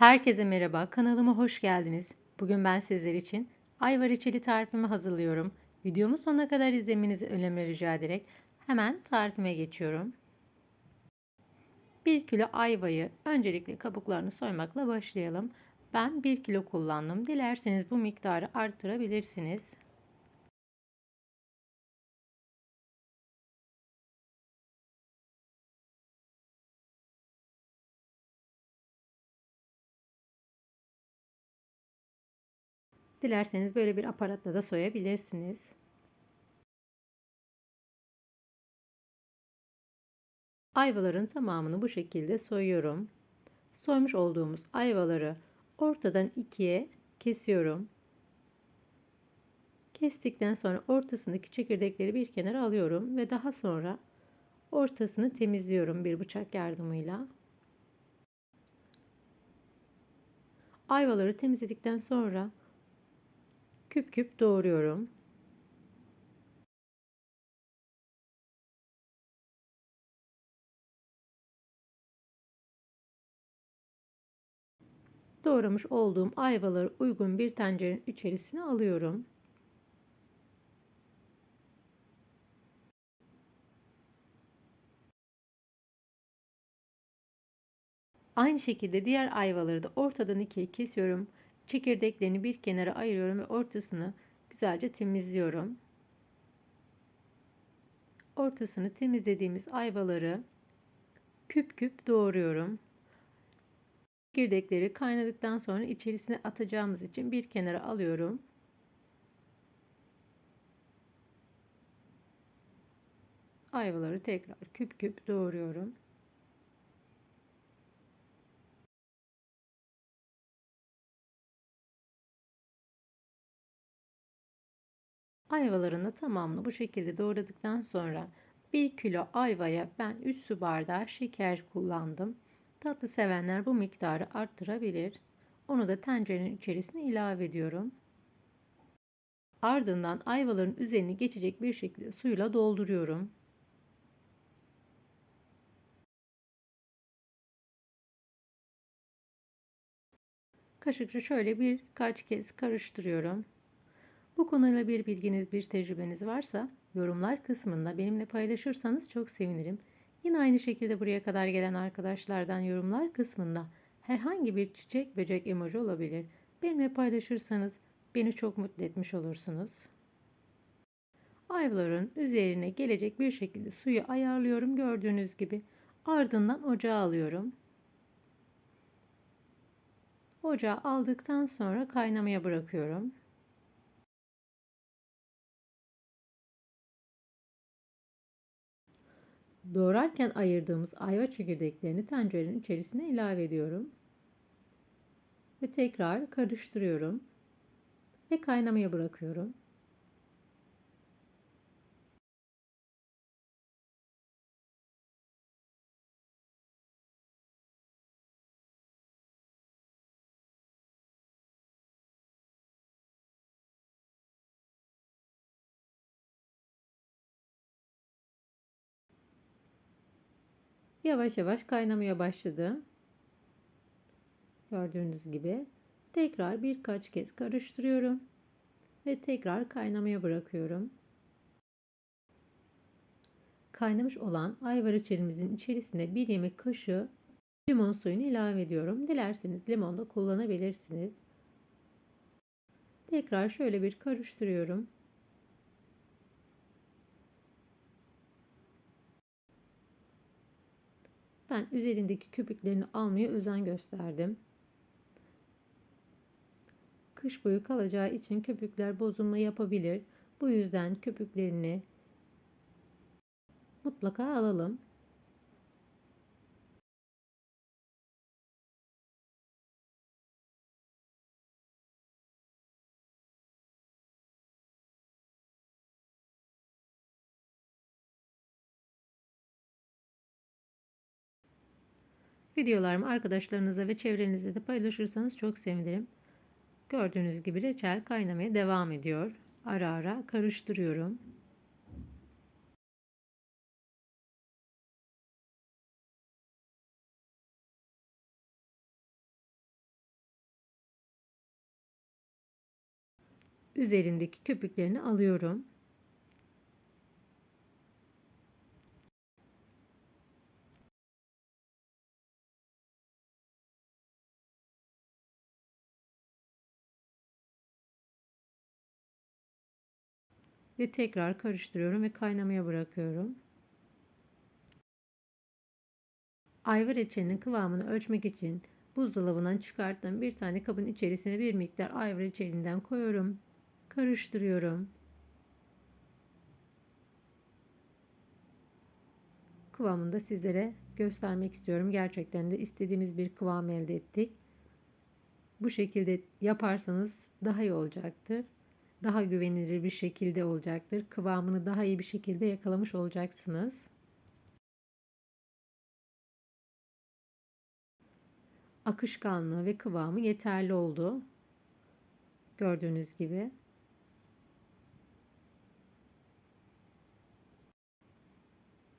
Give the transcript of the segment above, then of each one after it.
Herkese merhaba, kanalıma hoş geldiniz. Bugün ben sizler için ayva reçeli tarifimi hazırlıyorum. Videomu sonuna kadar izlemenizi önemli rica ederek hemen tarifime geçiyorum. 1 kilo ayvayı öncelikle kabuklarını soymakla başlayalım. Ben 1 kilo kullandım. Dilerseniz bu miktarı arttırabilirsiniz. Dilerseniz böyle bir aparatla da soyabilirsiniz. Ayvaların tamamını bu şekilde soyuyorum. Soymuş olduğumuz ayvaları ortadan ikiye kesiyorum. Kestikten sonra ortasındaki çekirdekleri bir kenara alıyorum ve daha sonra ortasını temizliyorum bir bıçak yardımıyla. Ayvaları temizledikten sonra küp küp doğruyorum. Doğramış olduğum ayvaları uygun bir tencerenin içerisine alıyorum. Aynı şekilde diğer ayvaları da ortadan ikiye kesiyorum. Çekirdeklerini bir kenara ayırıyorum ve ortasını güzelce temizliyorum. Ortasını temizlediğimiz ayvaları küp küp doğruyorum. Çekirdekleri kaynadıktan sonra içerisine atacağımız için bir kenara alıyorum. Ayvaları tekrar küp küp doğruyorum. Ayvalarını tamamını bu şekilde doğradıktan sonra 1 kilo ayvaya ben 3 su bardağı şeker kullandım. Tatlı sevenler bu miktarı arttırabilir. Onu da tencerenin içerisine ilave ediyorum. Ardından ayvaların üzerini geçecek bir şekilde suyla dolduruyorum. Kaşıkla şöyle birkaç kez karıştırıyorum. Bu konuyla bir bilginiz, bir tecrübeniz varsa yorumlar kısmında benimle paylaşırsanız çok sevinirim. Yine aynı şekilde buraya kadar gelen arkadaşlardan yorumlar kısmında herhangi bir çiçek böcek emoji olabilir. Benimle paylaşırsanız beni çok mutlu etmiş olursunuz. Ayvaların üzerine gelecek bir şekilde suyu ayarlıyorum gördüğünüz gibi. Ardından ocağa alıyorum. Ocağa aldıktan sonra kaynamaya bırakıyorum. Doğrarken ayırdığımız ayva çekirdeklerini tencerenin içerisine ilave ediyorum. Ve tekrar karıştırıyorum. Ve kaynamaya bırakıyorum. Yavaş yavaş kaynamaya başladı. Gördüğünüz gibi tekrar birkaç kez karıştırıyorum ve tekrar kaynamaya bırakıyorum. Kaynamış olan ayva reçelimizin içerisine bir yemek kaşığı limon suyunu ilave ediyorum. Dilerseniz limon da kullanabilirsiniz. Tekrar şöyle bir karıştırıyorum. Ben üzerindeki köpüklerini almaya özen gösterdim. Kış boyu kalacağı için köpükler bozulma yapabilir. Bu yüzden köpüklerini mutlaka alalım. Videolarımı arkadaşlarınıza ve çevrenizde de paylaşırsanız çok sevinirim. Gördüğünüz gibi reçel kaynamaya devam ediyor. Ara ara karıştırıyorum. Üzerindeki köpüklerini alıyorum. Ve tekrar karıştırıyorum ve kaynamaya bırakıyorum. Ayva reçelinin kıvamını ölçmek için buzdolabından çıkarttığım bir tane kabın içerisine bir miktar ayva reçelinden koyuyorum. Karıştırıyorum. Kıvamını da sizlere göstermek istiyorum. Gerçekten de istediğimiz bir kıvam elde ettik. Bu şekilde yaparsanız daha iyi olacaktır. Daha güvenilir bir şekilde olacaktır. Kıvamını daha iyi bir şekilde yakalamış olacaksınız. akışkanlığı ve kıvamı yeterli oldu. Gördüğünüz gibi.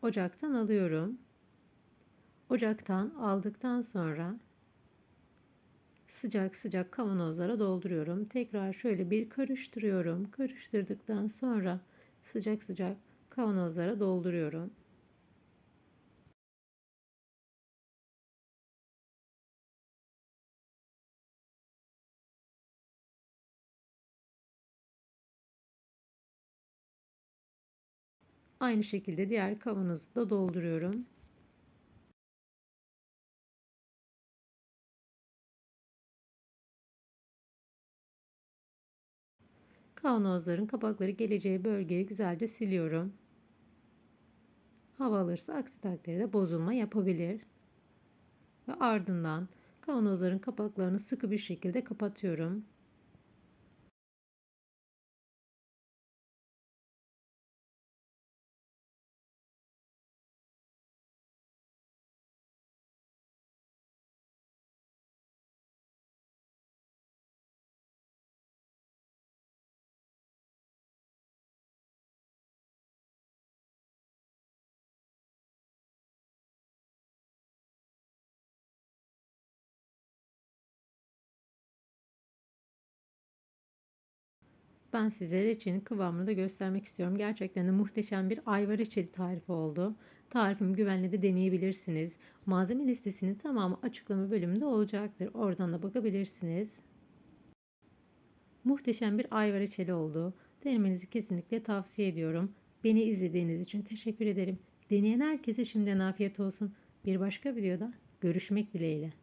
Ocaktan alıyorum. Ocaktan aldıktan sonra sıcak sıcak kavanozlara dolduruyorum. Tekrar şöyle bir karıştırıyorum. Karıştırdıktan sonra sıcak sıcak kavanozlara dolduruyorum. Aynı şekilde diğer kavanozu da dolduruyorum. Kavanozların kapakları geleceği bölgeye güzelce siliyorum. Hava alırsa aksi takdirde bozulma yapabilir. Ve ardından kavanozların kapaklarını sıkı bir şekilde kapatıyorum. Ben size reçelin kıvamını da göstermek istiyorum. Gerçekten de muhteşem bir ayva reçeli tarifi oldu. Tarifim güvenli de deneyebilirsiniz. Malzeme listesinin tamamı açıklama bölümünde olacaktır. Oradan da bakabilirsiniz. Muhteşem bir ayva reçeli oldu. Denemenizi kesinlikle tavsiye ediyorum. Beni izlediğiniz için teşekkür ederim. Deneyen herkese şimdiden afiyet olsun. Bir başka videoda görüşmek dileğiyle.